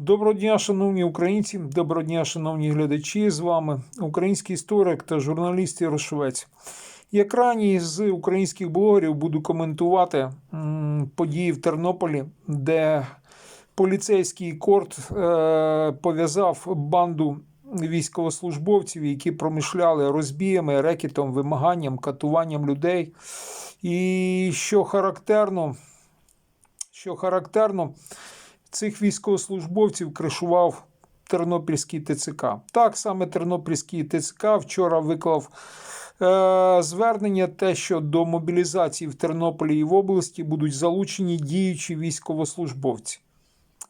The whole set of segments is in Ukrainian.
Доброго дня, шановні українці, доброго дня, шановні глядачі. З вами український історик та журналіст Ярошовець. Як раній з українських блогерів буду коментувати події в Тернополі, де поліцейський корт е, пов'язав банду військовослужбовців, які промишляли розбіями, рекетом, вимаганням, катуванням людей. І що характерно, що характерно, цих військовослужбовців кришував Тернопільський ТЦК. Так саме Тернопільський ТЦК вчора виклав е, звернення, те, що до мобілізації в Тернополі і в області будуть залучені діючі військовослужбовці.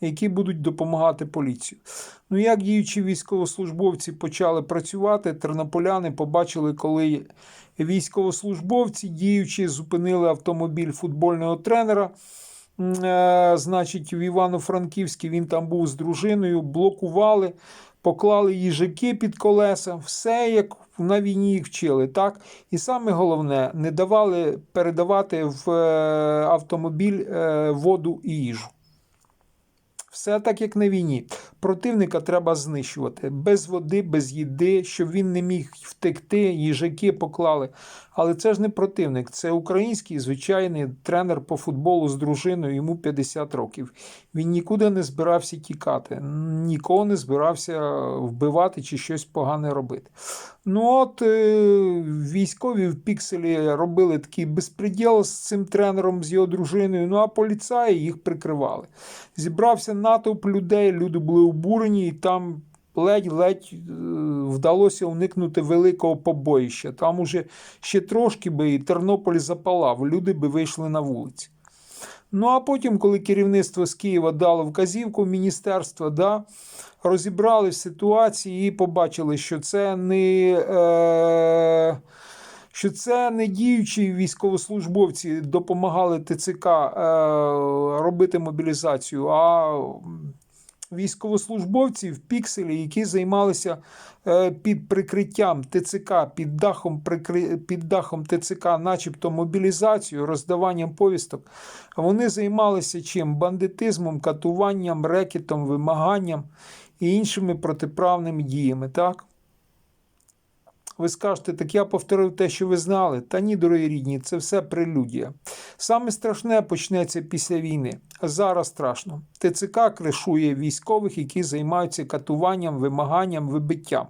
Які будуть допомагати поліцію. Ну, як діючі військовослужбовці почали працювати, тернополяни побачили, коли військовослужбовці, діючі, зупинили автомобіль футбольного тренера. Е, значить, в Івано-Франківській він там був з дружиною, блокували, поклали їжаки під колеса, все як на війні їх вчили. так? І саме головне, не давали передавати в е, автомобіль е, воду і їжу. Все так, як на війні. Противника треба знищувати без води, без їди, щоб він не міг втекти, їжаки поклали. Але це ж не противник, це український звичайний тренер по футболу з дружиною, йому 50 років. Він нікуди не збирався тікати, нікого не збирався вбивати чи щось погане робити. Ну от е, військові в пікселі робили такий безпреділ з цим тренером, з його дружиною. Ну а поліцаї їх прикривали. Зібрався натовп людей, люди були обурені, і там ледь-ледь е, вдалося уникнути великого побоїща. Там уже ще трошки би і Тернополь запалав, люди би вийшли на вулиці. Ну а потім, коли керівництво з Києва дало вказівку міністерства, да, розібрали ситуації і побачили, що це не. Е- що це не діючі військовослужбовці допомагали ТЦК е, робити мобілізацію, а військовослужбовці в пікселі, які займалися е, під прикриттям ТЦК, під дахом, прикри... під дахом ТЦК, начебто мобілізацією, роздаванням повісток, вони займалися чим? Бандитизмом, катуванням, рекетом, вимаганням і іншими протиправними діями. так? Ви скажете, так я повторив те, що ви знали. Та ні, дорогі рідні, це все прелюдія. Саме страшне почнеться після війни. А зараз страшно. ТЦК кришує військових, які займаються катуванням, вимаганням, вибиттям.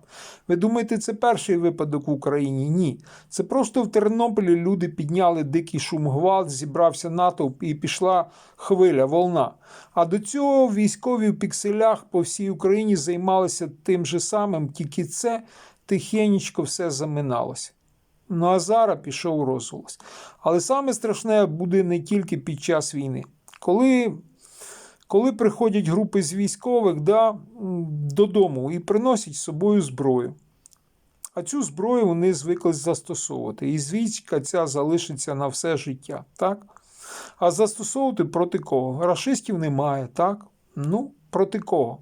Ви думаєте, це перший випадок в Україні? Ні. Це просто в Тернополі люди підняли дикий шум гвалт, зібрався натовп і пішла хвиля, волна. А до цього військові в пікселях по всій Україні займалися тим же самим, тільки це тихенечко все заминалося. Ну а зараз пішов розголос. Але саме страшне буде не тільки під час війни. Коли коли приходять групи з військових да, додому і приносять з собою зброю. А цю зброю вони звикли застосовувати. І звідка ця залишиться на все життя. так? А застосовувати проти кого? Рашистів немає, так? Ну, проти кого?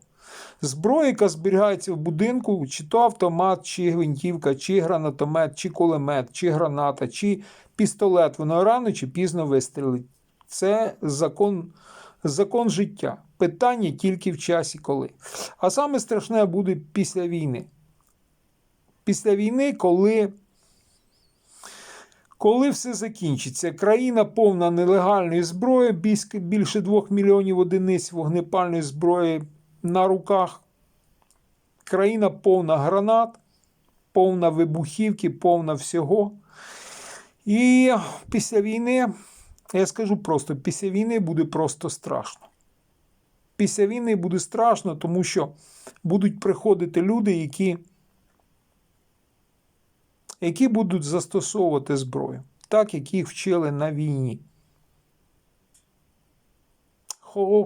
Зброя, яка зберігається в будинку, чи то автомат, чи гвинтівка, чи гранатомет, чи кулемет, чи граната, чи пістолет, воно рано чи пізно вистрілить. Це закон, закон життя. Питання тільки в часі коли. А саме страшне буде після війни. Після війни, коли. Коли все закінчиться, країна повна нелегальної зброї, більше 2 мільйонів одиниць вогнепальної зброї на руках. Країна повна гранат, повна вибухівки, повна всього. І після війни, я скажу просто, після війни буде просто страшно. Після війни буде страшно, тому що будуть приходити люди, які, які будуть застосовувати зброю, так як їх вчили на війні.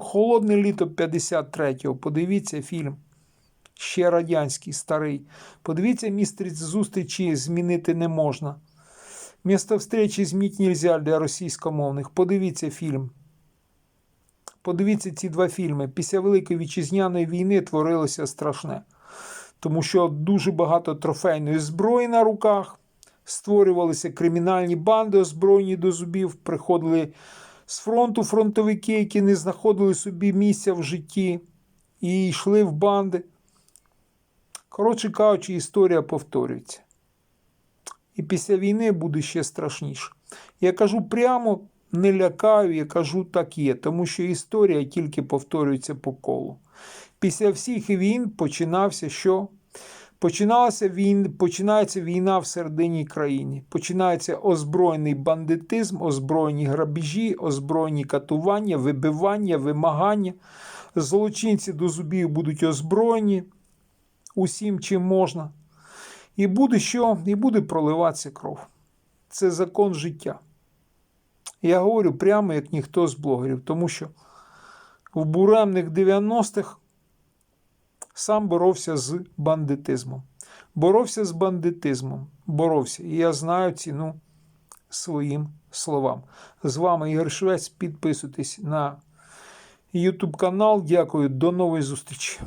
Холодне літо 53-го. Подивіться фільм. Ще радянський старий. Подивіться, місце зустрічі змінити не можна. Місто встречі змінити нельзя для російськомовних. Подивіться фільм. Подивіться ці два фільми. Після Великої Вітчизняної війни творилося страшне. Тому що дуже багато трофейної зброї на руках. Створювалися кримінальні банди, озброєні до зубів, приходили з фронту фронтовики, які не знаходили собі місця в житті. і йшли в банди. Коротше кажучи, історія повторюється. І після війни буде ще страшніше. Я кажу прямо, не лякаю, я кажу так є, тому що історія тільки повторюється по колу. Після всіх війн починався що? Починалася війн, починається війна в середині країни. Починається озброєний бандитизм, озброєні грабежі, озброєні катування, вибивання, вимагання. Злочинці до зубів будуть озброєні усім, чим можна. І буде що? І буде проливатися кров. Це закон життя. Я говорю прямо як ніхто з блогерів, тому що в буремних 90-х сам боровся з бандитизмом. Боровся з бандитизмом. Боровся. І я знаю ціну своїм словам. З вами Ігор Швець. Підписуйтесь на YouTube канал. Дякую. До нової зустрічі.